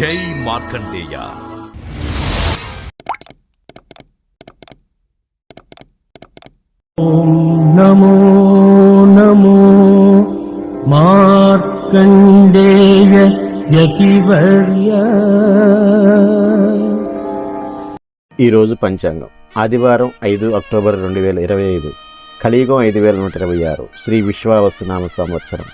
జై మార్కండేయ. నమో నమో మార్కండేయ యతివర్య. ఈరోజు పంచాంగం. ఆదివారం ఐదు అక్టోబర్ రెండు వేల ఇరవై ఐదు కలియుగం ఐదు వేల నూట ఇరవై ఆరు శ్రీ విశ్వావసునామ సంవత్సరం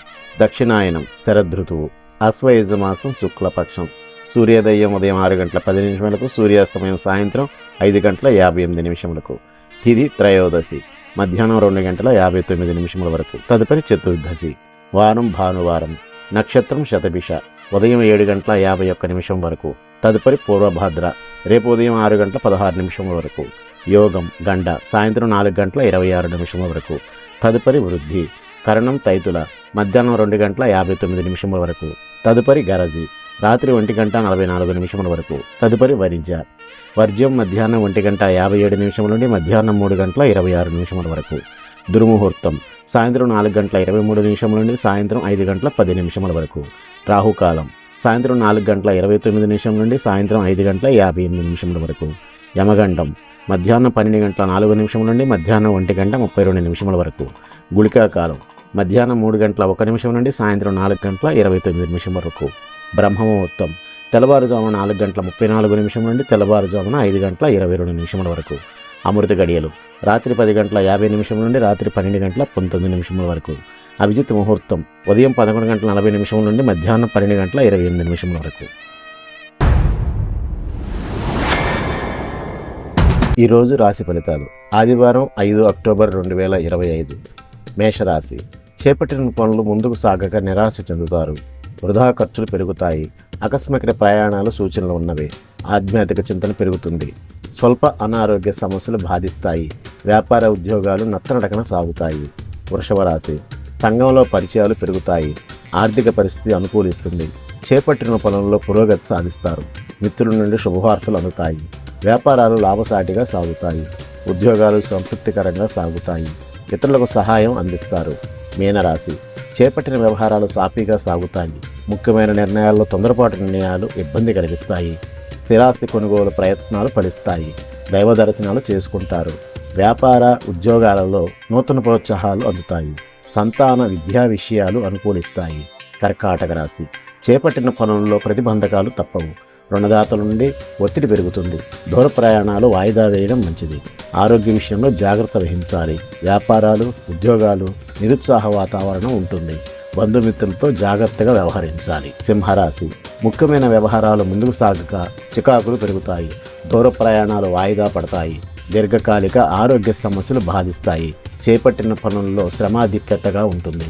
దక్షిణాయనం శరదృతువు అశ్వయుజ మాసం శుక్లపక్షం. సూర్యోదయం ఉదయం ఆరు గంటల పది నిమిషములకు సూర్యాస్తమయం సాయంత్రం ఐదు గంటల యాభై ఎనిమిది నిమిషములకు. తిది త్రయోదశి మధ్యాహ్నం రెండు గంటల యాభై తొమ్మిది నిమిషముల వరకు. తదుపరి చతుర్దశి వారం భానువారం నక్షత్రం శతభిష ఉదయం ఏడు గంటల యాభై ఒక్క నిమిషం వరకు. తదుపరి పూర్వభాద్ర రేపు ఉదయం ఆరు గంటల పదహారు నిమిషముల వరకు. యోగం గండ సాయంత్రం నాలుగు గంటల ఇరవై ఆరు నిమిషముల వరకు. తదుపరి వృద్ధి కరణం తైతుల మధ్యాహ్నం రెండు గంటల యాభై తొమ్మిది నిమిషముల వరకు. తదుపరి గరజి రాత్రి ఒంటి గంట నలభై నాలుగు నిమిషముల వరకు. తదుపరి వరిజ వర్జ్యం మధ్యాహ్నం ఒంటి గంట యాభై ఏడు నిమిషముల నుండి మధ్యాహ్నం మూడు గంటల ఇరవై ఆరు నిమిషముల వరకు. దుర్ముహూర్తం. సాయంత్రం నాలుగు గంటల ఇరవై మూడు నిమిషముల నుండి సాయంత్రం ఐదు గంటల పది నిమిషముల వరకు. రాహుకాలం. సాయంత్రం నాలుగు గంటల ఇరవై తొమ్మిది నిమిషం నుండి సాయంత్రం ఐదు గంటల యాభై ఎనిమిది నిమిషముల వరకు. యమగండం. మధ్యాహ్నం పన్నెండు గంటల నాలుగు నిమిషముల నుండి మధ్యాహ్నం ఒంటి గంట ముప్పై రెండు నిమిషముల వరకు. గుళికాకాలం. మధ్యాహ్నం మూడు గంటల ఒక నిమిషం నుండి సాయంత్రం నాలుగు గంటల ఇరవై తొమ్మిది నిమిషం వరకు. బ్రహ్మముహూర్తం. తెల్లవారుజామున నాలుగు గంటల ముప్పై నాలుగు నిమిషం నుండి తెల్లవారుజామున ఐదు గంటల ఇరవై రెండు నిమిషముల వరకు అమృత గడియలు. రాత్రి పది గంటల యాభై నిమిషం నుండి రాత్రి పన్నెండు గంటల పంతొమ్మిది నిమిషముల వరకు అభిజిత్ ముహూర్తం. ఉదయం పదకొండు గంటల నలభై నిమిషం నుండి మధ్యాహ్నం పన్నెండు గంటల ఇరవై ఎనిమిది నిమిషముల వరకు. ఈరోజు రాశి ఫలితాలు. ఆదివారం ఐదు అక్టోబర్ రెండు వేల ఇరవై ఐదు. మేషరాశి. చేపట్టిన పనులు ముందుకు సాగక నిరాశ చెందుతారు. వృధా ఖర్చులు పెరుగుతాయి. ఆకస్మిక ప్రయాణాలు సూచనలు ఉన్నవి. ఆధ్యాత్మిక చింతన పెరుగుతుంది. స్వల్ప అనారోగ్య సమస్యలు బాధిస్తాయి. వ్యాపార ఉద్యోగాలు నత్తనడకన సాగుతాయి. వృషభరాశి సంఘంలో పరిచయాలు పెరుగుతాయి. ఆర్థిక పరిస్థితి అనుకూలిస్తుంది. చేపట్టిన పనుల్లో పురోగతి సాధిస్తారు. మిత్రుల నుండి శుభవార్తలు అందుతాయి. వ్యాపారాలు లాభసాటిగా సాగుతాయి. ఉద్యోగాలు సంతృప్తికరంగా సాగుతాయి. ఇతరులకు సహాయం అందిస్తారు. మీనరాశి. చేపట్టిన వ్యవహారాలు సాఫీగా సాగుతాయి. ముఖ్యమైన నిర్ణయాల్లో తొందరపాటు నిర్ణయాలు ఇబ్బంది కలిగిస్తాయి. స్థిరాస్తి కొనుగోలు ప్రయత్నాలు ఫలిస్తాయి. దైవ దర్శనాలు చేసుకుంటారు. వ్యాపార ఉద్యోగాలలో నూతన ప్రోత్సాహాలు అందుతాయి. సంతాన విద్యా విషయాలు అనుకూలిస్తాయి. కర్కాటక రాశి. చేపట్టిన పనుల్లో ప్రతిబంధకాలు తప్పవు. రుణదాతల నుండి ఒత్తిడి పెరుగుతుంది. దూర ప్రయాణాలు వాయిదా వేయడం మంచిది. ఆరోగ్య విషయంలో జాగ్రత్త వహించాలి. వ్యాపారాలు ఉద్యోగాలు నిరుత్సాహ వాతావరణం ఉంటుంది. బంధుమిత్రులతో జాగ్రత్తగా వ్యవహరించాలి. సింహరాశి. ముఖ్యమైన వ్యవహారాలు ముందుకు సాగక చికాకులు పెరుగుతాయి. దూర ప్రయాణాలు వాయిదా పడతాయి. దీర్ఘకాలిక ఆరోగ్య సమస్యలు బాధిస్తాయి. చేపట్టిన పనుల్లో శ్రమాధిక్యతగా ఉంటుంది.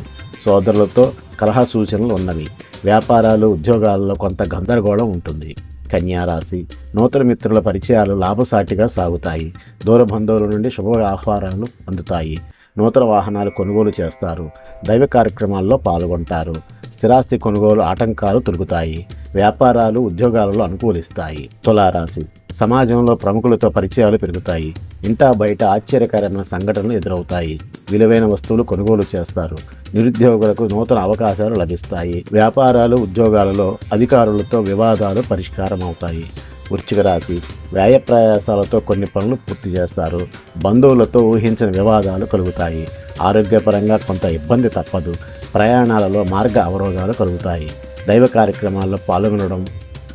సోదరులతో కలహ సూచనలు ఉన్నవి. వ్యాపారాలు ఉద్యోగాలలో కొంత గందరగోళం ఉంటుంది. కన్యారాశి నూతన మిత్రుల పరిచయాలు లాభసాటిగా సాగుతాయి. దూర బంధువుల నుండి శుభ ఆహ్వానాలు అందుతాయి. నూతన వాహనాలు కొనుగోలు చేస్తారు. దైవ కార్యక్రమాల్లో పాల్గొంటారు. స్థిరాస్తి కొనుగోలు ఆటంకాలు తొలుగుతాయి. వ్యాపారాలు ఉద్యోగాలలో అనుకూలిస్తాయి. తులారాశి. సమాజంలో ప్రముఖులతో పరిచయాలు పెరుగుతాయి. ఇంటా బయట ఆశ్చర్యకరమైన సంఘటనలు ఎదురవుతాయి. విలువైన వస్తువులు కొనుగోలు చేస్తారు. నిరుద్యోగులకు నూతన అవకాశాలు లభిస్తాయి. వ్యాపారాలు ఉద్యోగాలలో అధికారులతో వివాదాలు పరిష్కారం అవుతాయి వృశ్చిక రాశి. వ్యయ ప్రయాసాలతో కొన్ని పనులు పూర్తి చేస్తారు. బంధువులతో ఊహించిన వివాదాలు కలుగుతాయి. ఆరోగ్యపరంగా కొంత ఇబ్బంది తప్పదు. ప్రయాణాలలో మార్గ అవరోధాలు కలుగుతాయి. దైవ కార్యక్రమాల్లో పాల్గొనడం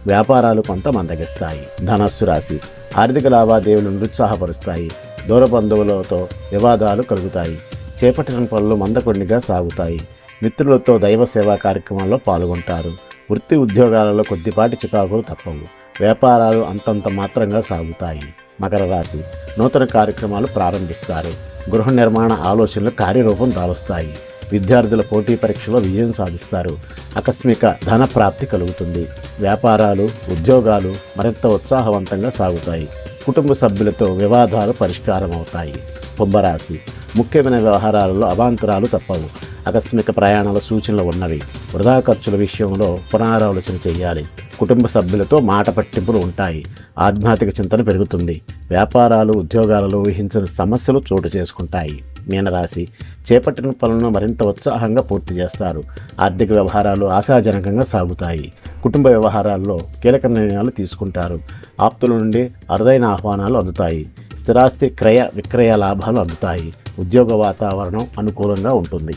వ్యాపారాలు కొంత మందగిస్తాయి ధనస్సు రాశి ఆర్థిక లావాదేవీలు నిరుత్సాహపరుస్తాయి. దూర బంధువులతో వివాదాలు కలుగుతాయి. చేపట్టిన పనులు మందకొండిగా సాగుతాయి. మిత్రులతో దైవ సేవా కార్యక్రమాల్లో పాల్గొంటారు. వృత్తి ఉద్యోగాలలో కొద్దిపాటి చికాకులు తప్పవు. వ్యాపారాలు అంతంత మాత్రంగా సాగుతాయి. మకర రాశి నూతన కార్యక్రమాలు ప్రారంభిస్తారు. గృహ నిర్మాణ ఆలోచనలు కార్యరూపం దాలుస్తాయి. విద్యార్థుల పోటీ పరీక్షలో విజయం సాధిస్తారు. ఆకస్మిక ధన ప్రాప్తి కలుగుతుంది. వ్యాపారాలు ఉద్యోగాలు మరింత ఉత్సాహవంతంగా సాగుతాయి. కుటుంబ సభ్యులతో వివాదాలు పరిష్కారం అవుతాయి కుంభరాశి. ముఖ్యమైన వ్యవహారాలలో అవాంతరాలు తప్పవు. ఆకస్మిక ప్రయాణాల సూచనలు ఉన్నవి. వృధా ఖర్చుల విషయంలో పునరాలోచన చేయాలి. కుటుంబ సభ్యులతో మాట పట్టింపులు ఉంటాయి. ఆధ్యాత్మిక చింతన పెరుగుతుంది. వ్యాపారాలు ఉద్యోగాలలో ఊహించిన సమస్యలు చోటు చేసుకుంటాయి. మీనరాశి చేపట్టిన పనులను మరింత ఉత్సాహంగా పూర్తి చేస్తారు. ఆర్థిక వ్యవహారాలు ఆశాజనకంగా సాగుతాయి. కుటుంబ వ్యవహారాల్లో కీలక నిర్ణయాలు తీసుకుంటారు. ఆప్తుల నుండి అరుదైన ఆహ్వానాలు అందుతాయి. స్థిరాస్తి క్రయ విక్రయ లాభాలు అందుతాయి. ఉద్యోగ వాతావరణం అనుకూలంగా ఉంటుంది.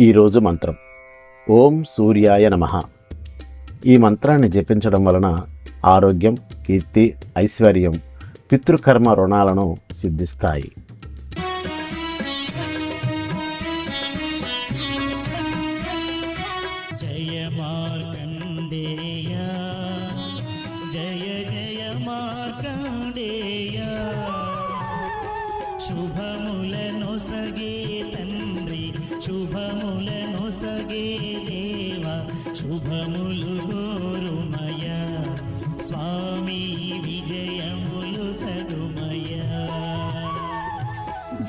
ఈరోజు మంత్రం. ఓం సూర్యాయ నమః. ఈ మంత్రాన్ని జపించడం వలన ఆరోగ్యం కీర్తి ఐశ్వర్యం పితృకర్మ రుణాలను సిద్ధిస్తాయి. సాగే దేవా శుభములు